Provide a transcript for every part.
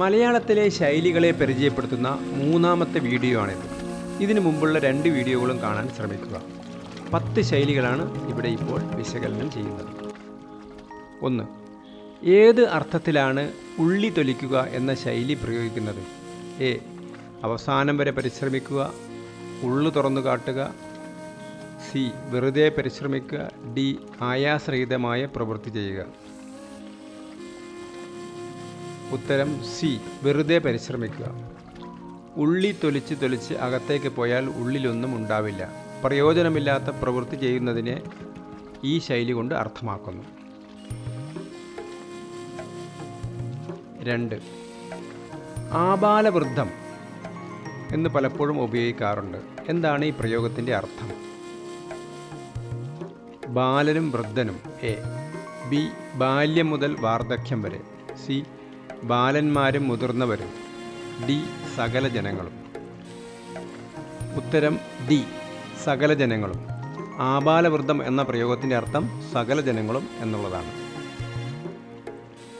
മലയാളത്തിലെ ശൈലികളെ പരിചയപ്പെടുത്തുന്ന മൂന്നാമത്തെ വീഡിയോ ആണിത് ഇതിനു മുമ്പുള്ള രണ്ട് വീഡിയോകളും കാണാൻ ശ്രമിക്കുക. പത്ത് ശൈലികളാണ് ഇവിടെ ഇപ്പോൾ വിശകലനം ചെയ്യുന്നത്. ഒന്ന് ഏത് അർത്ഥത്തിലാണ് ഉള്ളി തൊലിക്കുക എന്ന ശൈലി പ്രയോഗിക്കുന്നത്? എ അവസാനം വരെ പരിശ്രമിക്കുക ഉള്ളു തുറന്നു കാട്ടുക. സി വെറുതെ പരിശ്രമിക്കുക. ഡി ആയാസരഹിതമായ പ്രവൃത്തി ചെയ്യുക. ഉത്തരം സി. വെറുതെ പരിശ്രമിക്കുക. ഉള്ളി തൊലിച്ച് തൊലിച്ച് അകത്തേക്ക് പോയാൽ ഉള്ളിലൊന്നും ഉണ്ടാവില്ല. പ്രയോജനമില്ലാത്ത പ്രവൃത്തി ചെയ്യുന്നതിനെ ഈ ശൈലി കൊണ്ട് അർത്ഥമാക്കുന്നു. രണ്ട്. ആബാലവൃദ്ധം എന്ന് പലപ്പോഴും ഉപയോഗിക്കാറുണ്ട്. എന്താണ് ഈ പ്രയോഗത്തിന്റെ അർത്ഥം? ബാലനും വൃദ്ധനും എ. ബി. ബാല്യം മുതൽ വാർദ്ധക്യം വരെ. സി. ബാലന്മാരും മുതിർന്നവരും. ഡി സകല ജനങ്ങളും. ഉത്തരം ഡി സകല ജനങ്ങളും. ആബാലവൃദ്ധം എന്ന പ്രയോഗത്തിന്റെ അർത്ഥം സകല ജനങ്ങളും എന്നുള്ളതാണ്.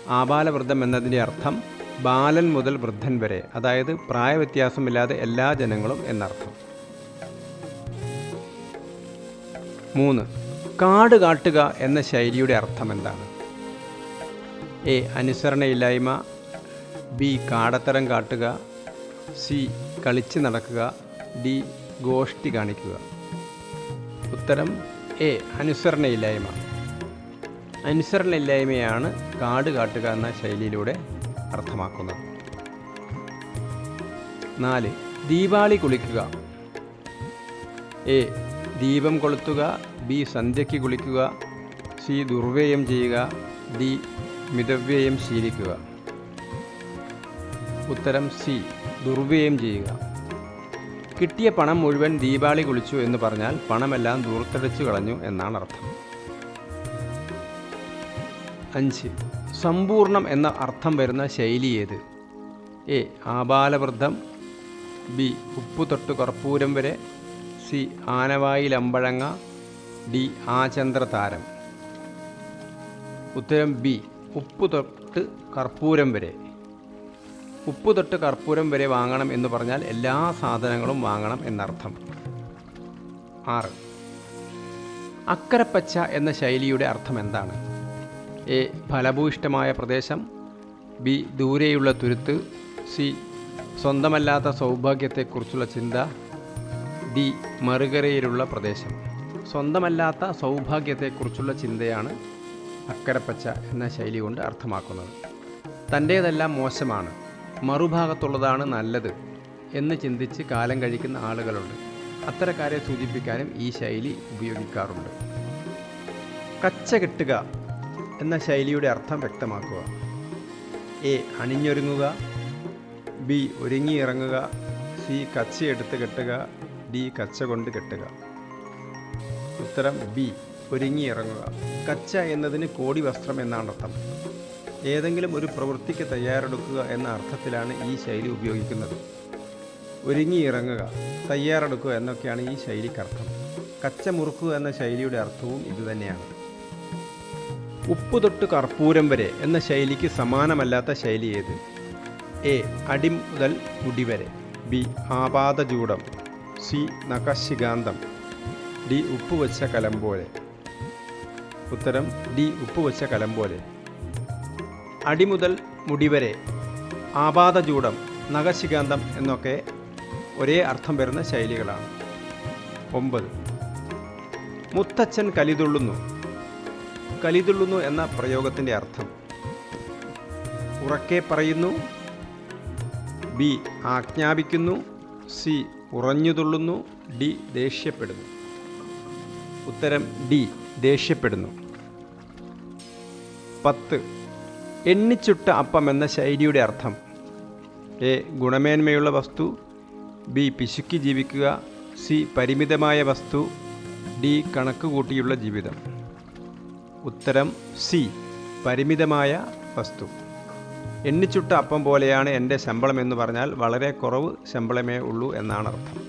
ആബാലവൃദ്ധം എന്നതിന്റെ അർത്ഥം ബാലൻ മുതൽ വൃദ്ധൻ വരെ അതായത് പ്രായവ്യത്യാസമില്ലാതെ എല്ലാ ജനങ്ങളും എന്നർത്ഥം. മൂന്ന് കാട് കാട്ടുക എന്ന ശൈലിയുടെ അർത്ഥം എന്താണ്? എ അനുസരണയില്ലായ്മ ബി കാടത്തരം കാട്ടുക സി കളിച്ച് നടക്കുക ഡി ഗോഷ്ടി കാണിക്കുക. ഉത്തരം എ അനുസരണയില്ലായ്മ അനുസരണയില്ലായ്മയാണ് കാട് കാട്ടുക എന്ന ശൈലിയിലൂടെ അർത്ഥമാക്കുന്നത്. നാല് ദീപാവലി കുളിക്കുക. എ ദീപം കൊളുത്തുക ബി സന്ധ്യയ്ക്ക് കുളിക്കുക സി ദുർവ്യയം ചെയ്യുക ഡി മിതവ്യയം ശീലിക്കുക. ഉത്തരം സി. ദുർവ്യയം ചെയ്യുക. കിട്ടിയ പണം മുഴുവൻ ദീപാളി കുളിച്ചു എന്ന് പറഞ്ഞാൽ പണമെല്ലാം ദൂർത്തടിച്ചു കളഞ്ഞു എന്നാണ് അർത്ഥം. അഞ്ച്. സമ്പൂർണം എന്ന അർത്ഥം വരുന്ന ശൈലി ഏത്? എ. ആബാലവൃദ്ധം. ബി. ഉപ്പു തൊട്ട് കർപ്പൂരം വരെ. സി. ആനവായിൽ അമ്പഴങ്ങ. ഡി. ആചന്ദ്രതാരം. ഉത്തരം ബി. ഉപ്പു തൊട്ട് കർപ്പൂരം വരെ. ഉപ്പു തൊട്ട് കർപ്പൂരം വരെ വാങ്ങണം എന്ന് പറഞ്ഞാൽ എല്ലാ സാധനങ്ങളും വാങ്ങണം എന്നർത്ഥം. ആറ്. അക്കരപ്പച്ച എന്ന ശൈലിയുടെ അർത്ഥം എന്താണ്? എ. ഫലഭൂയിഷ്ടമായ പ്രദേശം. ബി. ദൂരെയുള്ള തുരുത്ത്. സി. സ്വന്തമല്ലാത്ത സൗഭാഗ്യത്തെക്കുറിച്ചുള്ള ചിന്ത. ഡി. മറുകരയിലുള്ള പ്രദേശം. സ്വന്തമല്ലാത്ത സൗഭാഗ്യത്തെക്കുറിച്ചുള്ള ചിന്തയാണ് അക്കരപ്പച്ച എന്ന ശൈലി കൊണ്ട് അർത്ഥമാക്കുന്നത്. തന്റേതെല്ലാം മോശമാണ്. മറുഭാഗത്തുള്ളതാണ് നല്ലത് എന്ന് ചിന്തിച്ച് കാലം കഴിക്കുന്ന ആളുകളുണ്ട്. അത്തരക്കാരെ സൂചിപ്പിക്കാനും ഈ ശൈലി ഉപയോഗിക്കാറുണ്ട്. കച്ച കെട്ടുക എന്ന ശൈലിയുടെ അർത്ഥം വ്യക്തമാക്കുക. എ അണിഞ്ഞൊരുങ്ങുക. ബി ഒരുങ്ങിയിറങ്ങുക. സി കച്ചയെടുത്ത് കെട്ടുക. ഡി കച്ച കൊണ്ട് കെട്ടുക. ഉത്തരം ബി ഒരുങ്ങിയിറങ്ങുക. കച്ച എന്നതിന് കോടി വസ്ത്രം എന്നാണ് അർത്ഥം ഏതെങ്കിലും ഒരു പ്രവൃത്തിക്ക് തയ്യാറെടുക്കുക എന്ന അർത്ഥത്തിലാണ് ഈ ശൈലി ഉപയോഗിക്കുന്നത്. ഒരുങ്ങിയിറങ്ങുക തയ്യാറെടുക്കുക എന്നൊക്കെയാണ് ഈ ശൈലിക്കർത്ഥം കച്ച മുറുക്കുക എന്ന ശൈലിയുടെ അർത്ഥവും ഇതുതന്നെയാണ് ഉപ്പ് തൊട്ട് കർപ്പൂരം വരെ എന്ന ശൈലിക്ക് സമാനമല്ലാത്ത ശൈലി ഏത്? എ അടി മുതൽ മുടി വരെ. ബി ആപാദചൂടം സി നഖശികാന്തം ഡി ഉപ്പ് വെച്ച കലം പോലെ. ഉത്തരം ഡി ഉപ്പ് വെച്ച കലം പോലെ. അടി മുടിവരെ ആപാതചൂടം നഖശികാന്തം എന്നൊക്കെ ഒരേ അർത്ഥം വരുന്ന ശൈലികളാണ്. ഒമ്പത്. മുത്തച്ഛൻ കലിതുള്ളുന്നു. കലിതുള്ളുന്നു എന്ന പ്രയോഗത്തിന്റെ അർത്ഥം. ഉറക്കെ പറയുന്നു. ബി ആജ്ഞാപിക്കുന്നു. സി ഉറഞ്ഞുതുള്ളുന്നു. ഡി ദേഷ്യപ്പെടുന്നു. ഉത്തരം ഡി ദേഷ്യപ്പെടുന്നു. പത്ത്. എണ്ണിച്ചുട്ട അപ്പം എന്ന ശൈലിയുടെ അർത്ഥം. എ ഗുണമേന്മയുള്ള വസ്തു. ബി പിശുക്കി ജീവിക്കുക. സി പരിമിതമായ വസ്തു. ഡി കണക്ക് കൂട്ടിയുള്ള ജീവിതം. ഉത്തരം സി പരിമിതമായ വസ്തു. എണ്ണിച്ചുട്ട അപ്പം പോലെയാണ് എന്റെ ശമ്പളം എന്ന് പറഞ്ഞാൽ വളരെ കുറവ് ശമ്പളമേ ഉള്ളൂ എന്നാണ് അർത്ഥം.